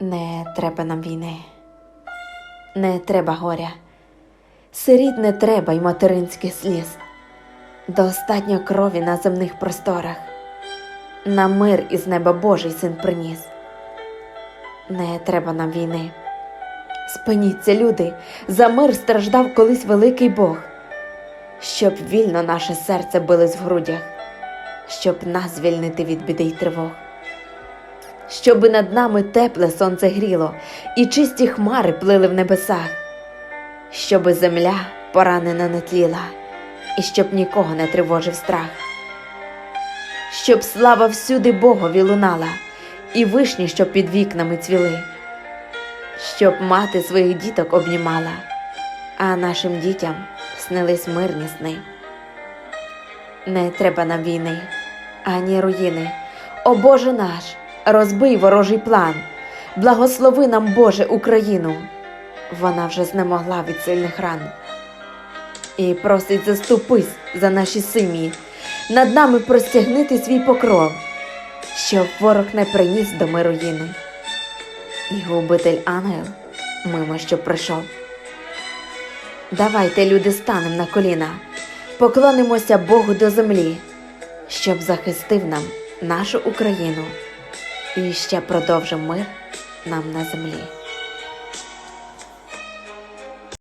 Не треба нам війни, не треба горя, сиріт не треба й материнських сліз, достатньо крові на земних просторах, на мир із неба Божий син приніс. Не треба нам війни. Спиніться, люди, за мир страждав колись великий Бог, щоб вільно наше серце билось в грудях, щоб нас звільнити від біди й тривог щоби над нами тепле сонце гріло, і чисті хмари плили в небесах, щоби земля поранена не тліла, і щоб нікого не тривожив страх, щоб слава всюди Богові лунала, і вишні, щоб під вікнами цвіли, щоб мати своїх діток обнімала, а нашим дітям снились мирні сни. Не треба нам війни, ані руїни. О Боже наш, розбий ворожий план, благослови нам, Боже, Україну. Вона вже знемогла від сильних ран. І просить заступись за наші сім'ї, над нами простягнити свій покров, щоб ворог не приніс до ми руїни. І губитель ангел мимо що прийшов. Давайте, люди, станем на коліна, поклонимося Богу до землі, щоб захистив нам нашу Україну і ще продовжив мир нам на землі.